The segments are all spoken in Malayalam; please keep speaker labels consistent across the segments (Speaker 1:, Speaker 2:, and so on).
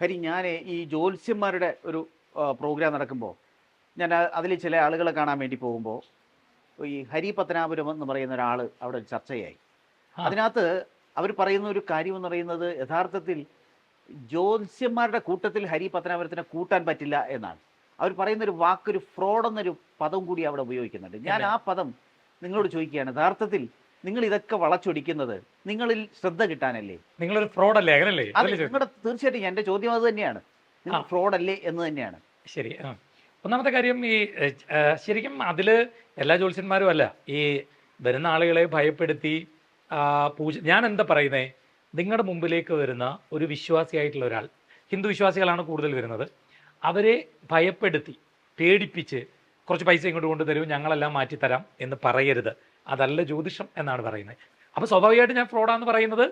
Speaker 1: ഹരി ഞാൻ ഈ ജ്യോത്സ്യന്മാരുടെ ഒരു പ്രോഗ്രാം നടക്കുമ്പോൾ ഞാൻ അതിൽ ചില ആളുകളെ കാണാൻ വേണ്ടി പോകുമ്പോൾ ഈ ഹരി പത്തനാപുരം എന്ന് പറയുന്ന ഒരാൾ അവിടെ ചർച്ചയായി. അതിനകത്ത് അവർ പറയുന്ന ഒരു കാര്യം എന്ന് പറയുന്നത് യഥാർത്ഥത്തിൽ ജ്യോത്സ്യന്മാരുടെ കൂട്ടത്തിൽ ഹരി പത്തനാപുരത്തിനെ കൂട്ടാൻ പറ്റില്ല എന്നാണ്. അവർ പറയുന്ന ഒരു വാക്കൊരു ഫ്രോഡ് എന്നൊരു പദം കൂടി അവിടെ ഉപയോഗിക്കുന്നുണ്ട്. ഞാൻ ആ പദം നിങ്ങളോട് ചോദിക്കുകയാണ്. യഥാർത്ഥത്തിൽ നിങ്ങൾ ഇതൊക്കെ വളച്ചൊടിക്കുന്നത് നിങ്ങളിൽ ശ്രദ്ധ കിട്ടാനല്ലേ?
Speaker 2: നിങ്ങളൊരു ഫ്രോഡ് അല്ലേ അങ്ങനല്ലേ?
Speaker 1: അത്? നിങ്ങളുടെ തീർച്ചയായിട്ടും എന്റെ ചോദ്യം അത് തന്നെയാണ്. നിങ്ങൾ ഫ്രോഡ് അല്ലേ എന്ന് തന്നെയാണ്.
Speaker 2: ശരി ഒന്നാമത്തെ കാര്യം ഈ ശരിക്കും അതിൽ എല്ലാ ജ്യോത്സ്യന്മാരും അല്ല ഈ വരുന്ന ആളുകളെ ഭയപ്പെടുത്തി പൂജ ഞാൻ എന്താ പറയുന്നേ? നിങ്ങളുടെ മുമ്പിലേക്ക് വരുന്ന ഒരു വിശ്വാസിയായിട്ടുള്ള ഒരാൾ ഹിന്ദു വിശ്വാസികളാണ് കൂടുതൽ വരുന്നത്. അവരെ ഭയപ്പെടുത്തി പേടിപ്പിച്ച് കുറച്ച് പൈസ ഇങ്ങോട്ട് കൊണ്ടുതരും ഞങ്ങളെല്ലാം മാറ്റിത്തരാം എന്ന് പറയരുത്. അതല്ല ജ്യോതിഷം എന്നാണ് പറയുന്നത്. അപ്പോൾ സ്വാഭാവികമായിട്ട് ഞാൻ ഫ്രോഡാന്ന് പറയുന്നത്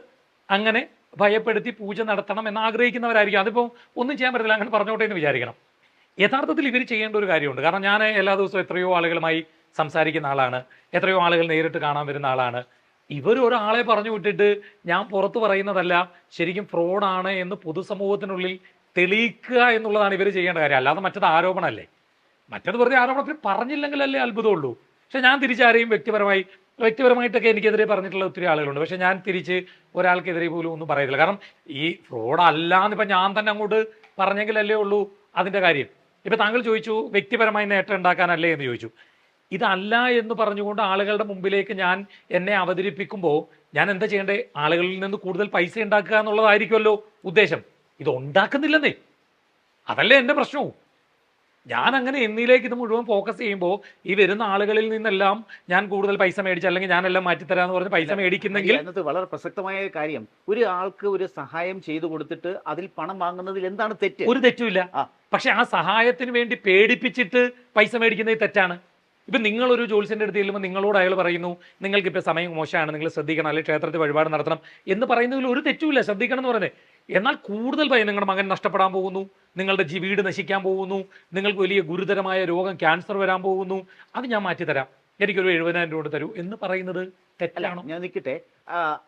Speaker 2: അങ്ങനെ ഭയപ്പെടുത്തി പൂജ നടത്തണം എന്ന് ആഗ്രഹിക്കുന്നവരായിരിക്കും. അതിപ്പോൾ ഒന്നും ചെയ്യാൻ പറ്റില്ല അങ്ങനെ പറഞ്ഞോട്ടെ എന്ന് വിചാരിക്കണം. യഥാർത്ഥത്തിൽ ഇവർ ചെയ്യേണ്ട ഒരു കാര്യമുണ്ട്. കാരണം ഞാൻ എല്ലാ ദിവസവും എത്രയോ ആളുകളുമായി സംസാരിക്കുന്ന ആളാണ്. എത്രയോ ആളുകൾ നേരിട്ട് കാണാൻ വരുന്ന ആളാണ്. ഇവർ ഒരാളെ പറഞ്ഞു വിട്ടിട്ട് ഞാൻ പുറത്ത് പറയുന്നതല്ല ശരിക്കും ഫ്രോഡാണ് എന്ന് പൊതുസമൂഹത്തിനുള്ളിൽ തെളിയിക്കുക എന്നുള്ളതാണ് ഇവർ ചെയ്യേണ്ട കാര്യം. അല്ലാതെ മറ്റത് ആരോപണമല്ലേ? മറ്റത് വെറുതെ ആരോപണത്തിൽ പറഞ്ഞില്ലെങ്കിലല്ലേ അത്ഭുതമുള്ളൂ. പക്ഷെ ഞാൻ തിരിച്ചാരെയും വ്യക്തിപരമായി വ്യക്തിപരമായിട്ടൊക്കെ എനിക്കെതിരെ പറഞ്ഞിട്ടുള്ള ഒത്തിരി ആളുകളുണ്ട്. പക്ഷെ ഞാൻ തിരിച്ച് ഒരാൾക്കെതിരെ പോലും ഒന്നും പറയത്തില്ല. കാരണം ഈ ഫ്രോഡ് അല്ലാന്ന് ഇപ്പം ഞാൻ തന്നെ അങ്ങോട്ട് പറഞ്ഞെങ്കിലല്ലേ ഉള്ളൂ അതിന്റെ കാര്യം. ഇപ്പം താങ്കൾ ചോദിച്ചു വ്യക്തിപരമായി നേട്ടം ഉണ്ടാക്കാനല്ലേ എന്ന് ചോദിച്ചു. ഇതല്ല എന്ന് പറഞ്ഞുകൊണ്ട് ആളുകളുടെ മുമ്പിലേക്ക് ഞാൻ എന്നെ അവതരിപ്പിക്കുമ്പോൾ ഞാൻ എന്താ ചെയ്യേണ്ടത് ആളുകളിൽ നിന്ന് കൂടുതൽ പൈസ ഉണ്ടാക്കുക എന്നുള്ളതായിരിക്കുമല്ലോ ഉദ്ദേശം. ഇത് ഉണ്ടാക്കുന്നില്ലെന്നേ. അതല്ലേ എന്റെ പ്രശ്നവും. ഞാൻ അങ്ങനെ എന്നിലേക്ക് ഇത് മുഴുവൻ ഫോക്കസ് ചെയ്യുമ്പോൾ ഈ വരുന്ന ആളുകളിൽ നിന്നെല്ലാം ഞാൻ കൂടുതൽ പൈസ മേടിച്ച് അല്ലെങ്കിൽ ഞാനെല്ലാം മാറ്റിത്തരാന്ന് പറഞ്ഞ് പൈസ മേടിക്കുന്നെങ്കിൽ
Speaker 1: എന്നത് വളരെ പ്രസക്തമായ കാര്യം. ഒരു ആൾക്ക് ഒരു സഹായം ചെയ്തു കൊടുത്തിട്ട് അതിൽ പണം വാങ്ങുന്നതിൽ എന്താണ് തെറ്റ്?
Speaker 2: ഒരു തെറ്റുമില്ല. പക്ഷെ ആ സഹായത്തിന് വേണ്ടി പേടിപ്പിച്ചിട്ട് പൈസ മേടിക്കുന്നത് തെറ്റാണ്. ഇപ്പം നിങ്ങളൊരു ജോത്സ്യന്റെ അടുത്ത് ചെല്ലുമ്പോൾ നിങ്ങളോട് അയാൾ പറയുന്നു നിങ്ങൾക്കിപ്പോൾ സമയം മോശമാണ് നിങ്ങൾ ശ്രദ്ധിക്കണം അല്ലെങ്കിൽ ക്ഷേത്രത്തിൽ വഴിപാട് നടത്തണം എന്ന് പറയുന്നതിൽ ഒരു തെറ്റുമില്ല ശ്രദ്ധിക്കണം എന്ന് പറയുന്നത്. എന്നാൽ കൂടുതൽ ഭയം നിങ്ങളുടെ മകൻ നഷ്ടപ്പെടാൻ പോകുന്നു നിങ്ങളുടെ വീട് നശിക്കാൻ പോകുന്നു നിങ്ങൾക്ക് വലിയ ഗുരുതരമായ രോഗം ക്യാൻസർ വരാൻ പോകുന്നു അത് ഞാൻ മാറ്റിത്തരാം. എനിക്കൊരു എഴുപതിനായിരം രൂപ തരൂ എന്ന് പറയുന്നത് തെറ്റാണോ?
Speaker 1: ഞാൻ നിൽക്കട്ടെ.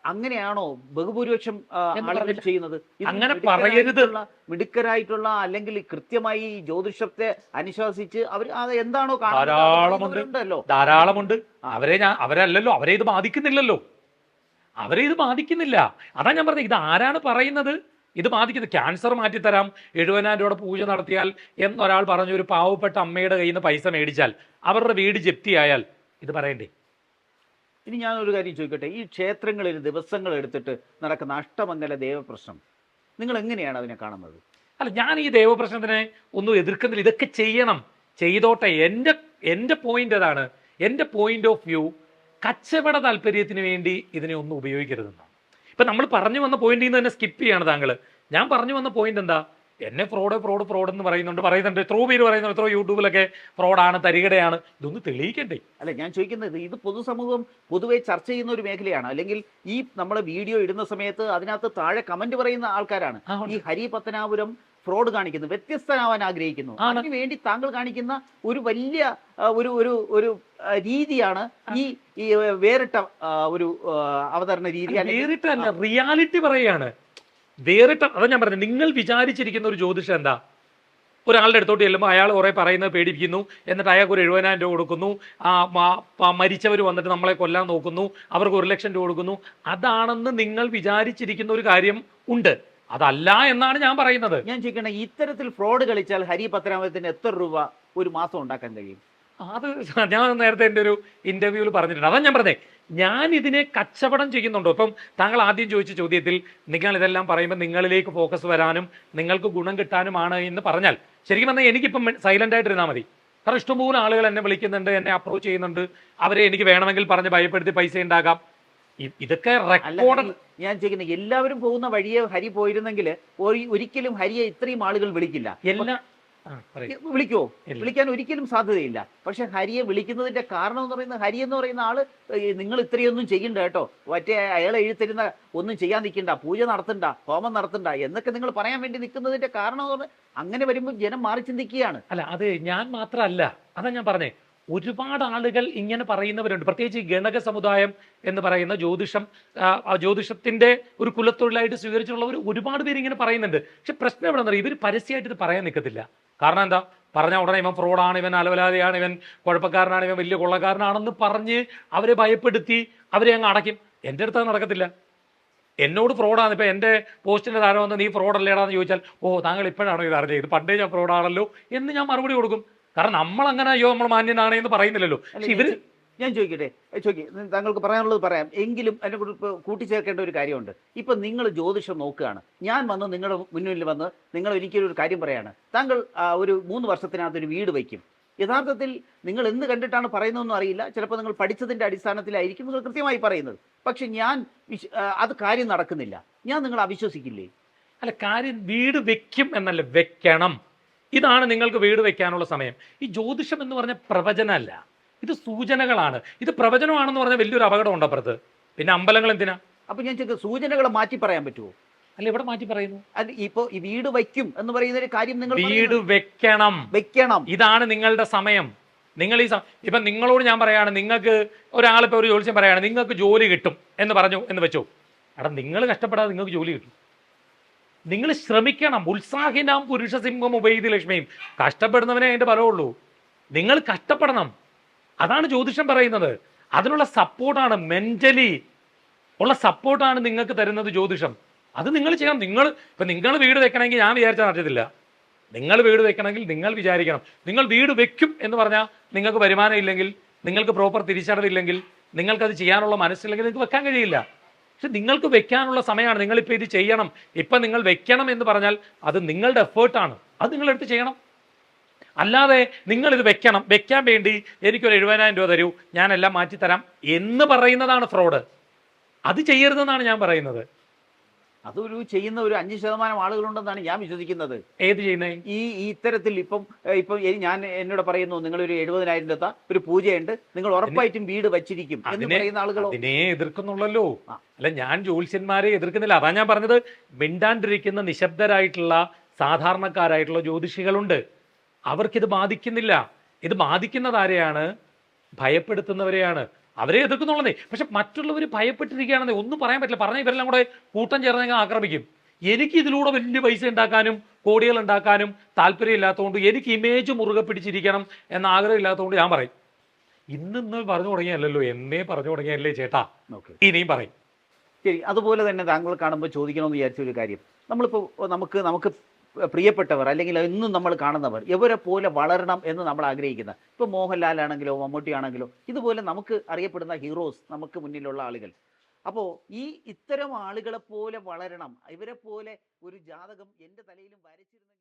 Speaker 1: അങ്ങനെയാണോ ബഹുഭൂരിപക്ഷം ആളുകൾ ചെയ്യുന്നത്?
Speaker 2: അങ്ങനെ
Speaker 1: പറയരുത്. മിടുക്കരായിട്ടുള്ള അല്ലെങ്കിൽ കൃത്യമായി ജ്യോതിഷത്തെ അനുശാസിച്ച് അവർ അത് എന്താണോ ധാരാളമുണ്ടല്ലോ.
Speaker 2: ധാരാളമുണ്ട്. അവരെ ഞാൻ അവരല്ലല്ലോ അവരെ ഇത് ബാധിക്കുന്നില്ലല്ലോ. അവരെ ഇത് ബാധിക്കുന്നില്ല. അതാ ഞാൻ പറഞ്ഞത് ഇത് ആരാണ് പറയുന്നത്? ഇത് ബാധിക്കുന്നത്. ക്യാൻസർ മാറ്റിത്തരാം എഴുപതിനായിരം രൂപയുടെ പൂജ നടത്തിയാൽ എന്നൊരാൾ പറഞ്ഞു ഒരു പാവപ്പെട്ട അമ്മയുടെ കയ്യിൽ നിന്ന് പൈസ മേടിച്ചാൽ അവരുടെ വീട് ജപ്തിയായാൽ ഇത് പറയണ്ടേ?
Speaker 1: ഇനി ഞാനൊരു കാര്യം ചോദിക്കട്ടെ. ഈ ക്ഷേത്രങ്ങളിൽ ദിവസങ്ങൾ എടുത്തിട്ട് നടക്കുന്ന അഷ്ടമംഗല ദേവപ്രശ്നം നിങ്ങൾ എങ്ങനെയാണ് അതിനെ കാണുന്നത്?
Speaker 2: അല്ല ഞാൻ ഈ ദേവപ്രശ്നത്തിനെ ഒന്നും എതിർക്കുന്നില്ല. ഇതൊക്കെ ചെയ്യണം. ചെയ്തോട്ടെ. എന്റെ എന്റെ പോയിന്റ് അതാണ് എന്റെ പോയിന്റ് ഓഫ് വ്യൂ കച്ചവട താല്പര്യത്തിന് വേണ്ടി ഇതിനെ ഒന്നും ഉപയോഗിക്കരുതെന്നാണ്. ഇപ്പം നമ്മൾ പറഞ്ഞു വന്ന പോയിന്റിൽ നിന്ന് തന്നെ സ്കിപ്പ് ചെയ്യാണ് താങ്കൾ ഞാൻ പറഞ്ഞു വന്ന പോയിന്റ് എന്താ? എന്നെ ഫ്രോഡ് ഫ്രോഡ് ഫ്രോഡ് എന്ന് പറയുന്നുണ്ട് പറയുന്നുണ്ട്. എത്രയോ പേര് പറയുന്നുണ്ട് എത്രയോ യൂട്യൂബിലൊക്കെ ഫ്രോഡാണ് തരികടയാണ്. ഇതൊന്ന് തെളിയിക്കണ്ടേ?
Speaker 1: അല്ല ഞാൻ ചോദിക്കുന്നത് ഇത് പൊതുസമൂഹം പൊതുവെ ചർച്ച ചെയ്യുന്ന ഒരു മേഖലയാണ്. അല്ലെങ്കിൽ ഈ നമ്മൾ വീഡിയോ ഇടുന്ന സമയത്ത് അതിനകത്ത് താഴെ കമന്റ് പറയുന്ന ആൾക്കാരാണ്. ഈ ഹരി പത്തനാപുരം ഫ്രോഡ് കാണിക്കുന്നു വ്യത്യസ്തനാവാൻ ആഗ്രഹിക്കുന്നു. അതിന് വേണ്ടി താങ്കൾ കാണിക്കുന്ന ഒരു വലിയ ഒരു ഒരു ഒരു രീതിയാണ് ഈ വേറിട്ട ഒരു അവതരണ രീതി
Speaker 2: വേറിട്ടല്ല റിയാലിറ്റി പറയാണ് വേറിട്ട അതാ ഞാൻ പറഞ്ഞത് നിങ്ങൾ വിചാരിച്ചിരിക്കുന്ന ഒരു ജ്യോതിഷം എന്താ? ഒരാളുടെ അടുത്തോട്ട് ചെല്ലുമ്പോൾ അയാൾ കുറേ പറയുന്നത് പേടിപ്പിക്കുന്നു എന്നിട്ട് അയാൾക്ക് ഒരു എഴുപതിനായിരം രൂപ കൊടുക്കുന്നു മരിച്ചവർ വന്നിട്ട് നമ്മളെ കൊല്ലാൻ നോക്കുന്നു അവർക്ക് ഒരു ലക്ഷം രൂപ കൊടുക്കുന്നു. അതാണെന്ന് നിങ്ങൾ വിചാരിച്ചിരിക്കുന്ന ഒരു കാര്യം ഉണ്ട്. അതല്ല എന്നാണ് ഞാൻ പറയുന്നത്.
Speaker 1: ഞാൻ ചോദിക്കണേ ഇത്തരത്തിൽ ഫ്രോഡ് കളിച്ചാൽ ഹരി പത്രാമത്തിന് എത്ര രൂപ ഒരു മാസം ഉണ്ടാക്കാൻ കഴിയും?
Speaker 2: അത് ഞാൻ നേരത്തെ എന്റെ ഒരു ഇന്റർവ്യൂവിൽ പറഞ്ഞിട്ടുണ്ട്. അതാണ് ഞാൻ പറഞ്ഞത് ഞാൻ ഇതിനെ കച്ചവടം ചെയ്യുന്നുണ്ടോ? ഇപ്പം താങ്കൾ ആദ്യം ചോദിച്ച ചോദ്യത്തിൽ നിങ്ങൾ ഇതെല്ലാം പറയുമ്പോൾ നിങ്ങളിലേക്ക് ഫോക്കസ് വരാനും നിങ്ങൾക്ക് ഗുണം കിട്ടാനുമാണ് എന്ന് പറഞ്ഞാൽ ശരിക്കും പറഞ്ഞാൽ എനിക്കിപ്പം സൈലന്റ് ആയിട്ടിരുന്നാൽ മതി. കാരണം ഇഷ്ടംപോലെ ആളുകൾ എന്നെ വിളിക്കുന്നുണ്ട് എന്നെ അപ്രോച്ച് ചെയ്യുന്നുണ്ട്. അവരെ എനിക്ക് വേണമെങ്കിൽ പറഞ്ഞ് ഭയപ്പെടുത്തി പൈസ ഉണ്ടാകാം. ഇതൊക്കെ റെക്കോർഡ്
Speaker 1: ഞാൻ ചോദിക്കുന്നത് എല്ലാവരും പോകുന്ന വഴിയെ ഹരി പോയിരുന്നെങ്കിൽ ഒരിക്കലും ഹരിയെ ഇത്രയും ആളുകൾ വിളിക്കില്ല.
Speaker 2: എല്ലാ പറയൂ.
Speaker 1: വിളിക്കാൻ ഒരിക്കലും സാധ്യതയില്ല. പക്ഷെ ഹരിയെ വിളിക്കുന്നതിന്റെ കാരണം എന്ന് പറയുന്നത് ഹരി എന്ന് പറയുന്ന ആൾ നിങ്ങൾ ഇത്രയൊന്നും ചെയ്യണ്ട കേട്ടോ. മറ്റേ അയാൾ എഴുത്തരുന്ന ഒന്നും ചെയ്യാൻ നിൽക്കണ്ട പൂജ നടത്തണ്ട ഹോമം നടത്തണ്ട എന്നൊക്കെ നിങ്ങൾ പറയാൻ വേണ്ടി നിൽക്കുന്നതിന്റെ കാരണം എന്ന് പറഞ്ഞാൽ അങ്ങനെ വരുമ്പോൾ ജനം മാറി ചിന്തിക്കുകയാണ്.
Speaker 2: അല്ല അത് ഞാൻ മാത്രമല്ല. അതാ ഞാൻ പറഞ്ഞേ. ഒരുപാട് ആളുകൾ ഇങ്ങനെ പറയുന്നവരുണ്ട്. പ്രത്യേകിച്ച് ഈ ഗണക സമുദായം എന്ന് പറയുന്ന ജ്യോതിഷം ജ്യോതിഷത്തിന്റെ ഒരു കുലത്തൊഴിലായിട്ട് സ്വീകരിച്ചിട്ടുള്ളവർ ഒരുപാട് പേര് ഇങ്ങനെ പറയുന്നുണ്ട്. പക്ഷെ പ്രശ്നം എവിടെ നിന്നറിയാം ഇവർ പരസ്യമായിട്ട് ഇത് പറയാൻ നിൽക്കത്തില്ല. കാരണം എന്താ? പറഞ്ഞ ഉടനെ ഇവൻ ഫ്രോഡാണ് ഇവൻ അലവലാതെയാണ് ഇവൻ കുഴപ്പക്കാരനാണ് ഇവൻ വലിയ കൊള്ളക്കാരനാണെന്ന് പറഞ്ഞ് അവരെ ഭയപ്പെടുത്തി അവരെ അങ്ങ് അടയ്ക്കും. എന്റെ അടുത്ത് നടക്കത്തില്ല. എന്നോട് ഫ്രോഡാണ് ഇപ്പം എന്റെ പോസ്റ്റിന്റെ താഴെ വന്ന് നീ ഫ്രോഡല്ലേടാന്ന് ചോദിച്ചാൽ ഓ താങ്കൾ ഇപ്പോഴാണോ ഇത് അറിഞ്ഞത്? ഇത് പണ്ടേ ഞാൻ ഫ്രോഡാണല്ലോ എന്ന് ഞാൻ മറുപടി കൊടുക്കും. കാരണം നമ്മൾ അങ്ങനെ അയ്യോ നമ്മൾ മാന്യനാണ് എന്ന് പറയുന്നില്ലല്ലോ. പക്ഷെ ഇവർ
Speaker 1: ഞാൻ ചോദിക്കട്ടെ? ചോദിക്കും. താങ്കൾക്ക് പറയാനുള്ളത് പറയാം. എങ്കിലും അതിനെ കൂട്ടിച്ചേർക്കേണ്ട ഒരു കാര്യമുണ്ട്. ഇപ്പം നിങ്ങൾ ജ്യോതിഷം നോക്കുകയാണ്. ഞാൻ വന്ന് നിങ്ങളുടെ മുന്നിൽ വന്ന് നിങ്ങൾ ഒരിക്കലും ഒരു കാര്യം പറയാണ്. താങ്കൾ ഒരു മൂന്ന് വർഷത്തിനകത്ത് ഒരു വീട് വയ്ക്കും. യഥാർത്ഥത്തിൽ നിങ്ങൾ എന്ത് കണ്ടിട്ടാണ് പറയുന്നതെന്നും അറിയില്ല. ചിലപ്പോൾ നിങ്ങൾ പഠിച്ചതിന്റെ അടിസ്ഥാനത്തിലായിരിക്കും നിങ്ങൾ കൃത്യമായി പറയുന്നത്. പക്ഷെ ഞാൻ അത് കാര്യം നടക്കുന്നില്ല. ഞാൻ നിങ്ങൾ അവിശ്വസിക്കില്ലേ?
Speaker 2: അല്ല കാര്യം വീട് വെക്കും എന്നല്ല വെക്കണം. ഇതാണ് നിങ്ങൾക്ക് വീട് വെക്കാനുള്ള സമയം. ഈ ജ്യോതിഷം എന്ന് പറഞ്ഞ പ്രവചനമല്ല. ഇത് സൂചനകളാണ്. ഇത് പ്രവചനമാണെന്ന് പറഞ്ഞാൽ വലിയൊരു അപകടം ഉണ്ട് അപ്പുറത്ത്. പിന്നെ അമ്പലങ്ങൾ എന്തിനാ?
Speaker 1: അപ്പൊ ഞാൻ ചോദിക്കുക സൂചനകൾ മാറ്റി പറയാൻ പറ്റുമോ
Speaker 2: അല്ല ഇവിടെ മാറ്റി പറയുന്നു.
Speaker 1: അത് ഇപ്പൊ ഈ വീട് വയ്ക്കും എന്ന് പറയുന്ന ഒരു കാര്യം നിങ്ങൾ
Speaker 2: വീട് വെക്കണം.
Speaker 1: വെക്കണം.
Speaker 2: ഇതാണ് നിങ്ങളുടെ സമയം. നിങ്ങൾ ഈ ഇപ്പൊ ഇപ്പം നിങ്ങളോട് ഞാൻ പറയാണ് നിങ്ങൾക്ക് ഒരാളിപ്പോൾ ഒരു ജോലിയും പറയാണ് നിങ്ങൾക്ക് ജോലി കിട്ടും എന്ന് പറഞ്ഞു എന്ന് വെച്ചോ. എടാ നിങ്ങൾ കഷ്ടപ്പെടാതെ നിങ്ങൾക്ക് ജോലി കിട്ടും. നിങ്ങൾ ശ്രമിക്കണം. ഉത്സാഹിനാം പുരുഷ സിംഹം ഉപയോഗിതി ലക്ഷ്മിയും കഷ്ടപ്പെടുന്നവനെ അതിന്റെ ഫലമുള്ളൂ നിങ്ങൾ കഷ്ടപ്പെടണം. അതാണ് ജ്യോതിഷം പറയുന്നത്. അതിനുള്ള സപ്പോർട്ടാണ് മെന്റലി ഉള്ള സപ്പോർട്ടാണ് നിങ്ങൾക്ക് തരുന്നത് ജ്യോതിഷം. അത് നിങ്ങൾ ചെയ്യണം. നിങ്ങൾ ഇപ്പം നിങ്ങൾ വീട് വെക്കണമെങ്കിൽ ഞാൻ വിചാരിച്ചാൽ അറിയത്തില്ല നിങ്ങൾ വീട് വെക്കണമെങ്കിൽ നിങ്ങൾ വിചാരിക്കണം. നിങ്ങൾ വീട് വെക്കും എന്ന് പറഞ്ഞാൽ നിങ്ങൾക്ക് വരുമാനം ഇല്ലെങ്കിൽ നിങ്ങൾക്ക് പ്രോപ്പർ തിരിച്ചടവില്ലെങ്കിൽ നിങ്ങൾക്കത് ചെയ്യാനുള്ള മനസ്സില്ലെങ്കിൽ നിങ്ങൾക്ക് വെക്കാൻ കഴിയില്ല. പക്ഷെ നിങ്ങൾക്ക് വെക്കാനുള്ള സമയമാണ്. നിങ്ങളിപ്പോൾ ഇത് ചെയ്യണം. ഇപ്പം നിങ്ങൾ വെക്കണം എന്ന് പറഞ്ഞാൽ അത് നിങ്ങളുടെ എഫേർട്ടാണ് അത് നിങ്ങളെടുത്ത് ചെയ്യണം. അല്ലാതെ നിങ്ങൾ ഇത് വെക്കണം. വെക്കാൻ വേണ്ടി എനിക്കൊരു എഴുപതിനായിരം രൂപ തരൂ. ഞാനെല്ലാം മാറ്റിത്തരാം എന്ന് പറയുന്നതാണ് ഫ്രോഡ് അത് ചെയ്യരുതെന്നാണ് ഞാൻ പറയുന്നത്.
Speaker 1: അതൊരു ചെയ്യുന്ന ഒരു അഞ്ച് ശതമാനം ആളുകളുണ്ടെന്നാണ് ഞാൻ വിശ്വസിക്കുന്നത്.
Speaker 2: ഏത് ചെയ്യുന്നത്
Speaker 1: ഈ ഇത്തരത്തിൽ ഇപ്പം ഇപ്പം ഞാൻ എന്നോട് പറയുന്നു നിങ്ങൾ ഒരു എഴുപതിനായിരം രൂപ ഒരു പൂജയുണ്ട്. നിങ്ങൾ ഉറപ്പായിട്ടും വീട് വച്ചിരിക്കും എന്ന് പറയുന്ന ആളുകളോ?
Speaker 2: അതിനെ എതിർക്കുന്നുള്ളല്ലോ. അല്ല ഞാൻ ജ്യോത്സ്യന്മാരെ എതിർക്കുന്നില്ല. അതാ ഞാൻ പറഞ്ഞത് മിണ്ടാണ്ടിരിക്കുന്ന നിശബ്ദരായിട്ടുള്ള സാധാരണക്കാരായിട്ടുള്ള ജ്യോതിഷികളുണ്ട്. അവർക്കിത് ബാധിക്കുന്നില്ല. ഇത് ബാധിക്കുന്നത് ആരെയാണ്? ഭയപ്പെടുത്തുന്നവരെയാണ്. അവരെ എതിർക്കുന്നുള്ളതേ പക്ഷെ മറ്റുള്ളവർ ഭയപ്പെട്ടിരിക്കുകയാണെന്നേ ഒന്നും പറയാൻ പറ്റില്ല. പറഞ്ഞ ഇവരെല്ലാം കൂടെ കൂട്ടം ചേർന്ന് ഞങ്ങൾ ആക്രമിക്കും. എനിക്ക് ഇതിലൂടെ വലിയ പൈസ ഉണ്ടാക്കാനും കോടികൾ ഉണ്ടാക്കാനും താല്പര്യമില്ലാത്തതുകൊണ്ട് എനിക്ക് ഇമേജ് മുറുകെ പിടിച്ചിരിക്കണം എന്ന ആഗ്രഹം ഇല്ലാത്തതുകൊണ്ട് ഞാൻ പറയും. ഇന്നിന്ന് പറഞ്ഞു തുടങ്ങിയല്ലോ എന്നേ പറഞ്ഞു തുടങ്ങിയല്ലേ ചേട്ടാ. ഇനിയും പറയും.
Speaker 1: ശരി. അതുപോലെ തന്നെ താങ്കൾ കാണുമ്പോൾ ചോദിക്കണമെന്ന് വിചാരിച്ച ഒരു കാര്യം. നമ്മളിപ്പോൾ നമുക്ക് നമുക്ക് പ്രിയപ്പെട്ടവർ അല്ലെങ്കിൽ എന്നും നമ്മൾ കാണുന്നവർ ഇവരെ പോലെ വളരണം എന്ന് നമ്മൾ ആഗ്രഹിക്കുന്ന ഇപ്പോൾ മോഹൻലാൽ ആണെങ്കിലോ മമ്മൂട്ടി ആണെങ്കിലോ ഇതുപോലെ നമുക്ക് അറിയപ്പെടുന്ന ഹീറോസ് നമുക്ക് മുന്നിലുള്ള ആളുകൾ. അപ്പോൾ ഈ ഇത്തരം ആളുകളെ പോലെ വളരണം ഇവരെ പോലെ ഒരു ജാതകം എന്റെ തലയിലും വരച്ചിരുന്നെങ്കിൽ